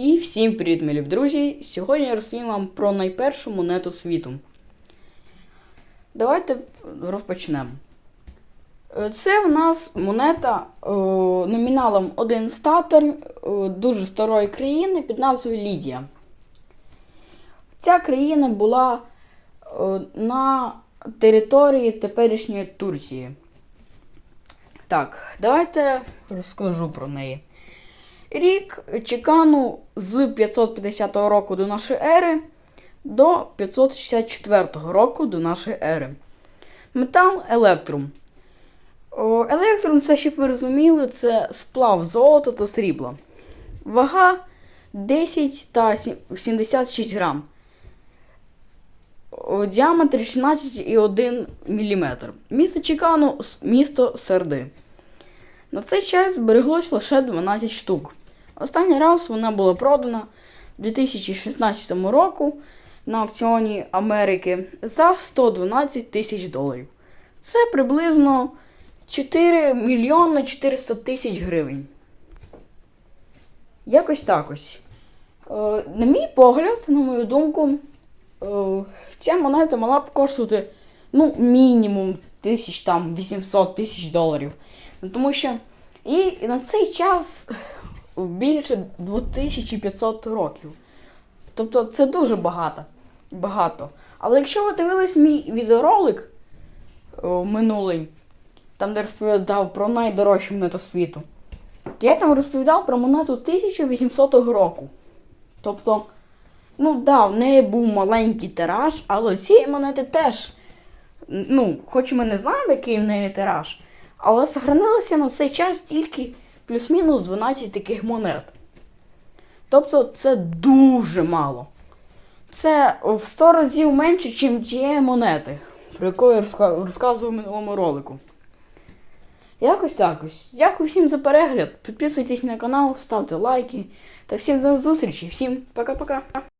І всім привіт, милі друзі! Сьогодні я розповім вам про найпершу монету світу. Давайте розпочнемо. Е, Це в нас монета е, номіналом 1 статер е, дуже старої країни під назвою Лідія. Ця країна була е, на території теперішньої Турції. Так, давайте розкажу про неї. Рік чекану з 550 року до нашої ери до 564 року до нашої ери. Метал електрум. О, Електрум, це, щоб ви розуміли, це сплав золота та срібла. Вага 10 та 76 грам. Діаметр 16,1 мм. Місто Чекану с- місто Серди. На цей час збереглось лише 12 штук. Останній раз вона була продана у 2016 року на аукціоні Америки за 112 тисяч доларів. Це приблизно 4 мільйони 400 тисяч гривень. Якось так ось. Е, на мій погляд, на мою думку, е, ця монета мала б коштувати ну, мінімум тисяч там 800 тисяч доларів. Тому що і на цей час більше 2500 років. Тобто це дуже багато. багато. Але якщо ви дивились мій відеоролик о, минулий, там де розповідав про найдорожчу монету світу, то я там розповідав про монету 1800 року. Тобто, ну да, в неї був маленький тираж, але цієї монети теж. Ну, хоч ми не знаємо, який в неї тираж, але сохранилося на цей час тільки плюс-мінус 12 таких монет. Тобто це дуже мало. Це в 100 разів менше, ніж тієї монети, про яку я розказував в минулому ролику. Якось так. Дякую всім за перегляд. Підписуйтесь на канал, ставте лайки. Та всім до зустрічі. Всім пока-пока.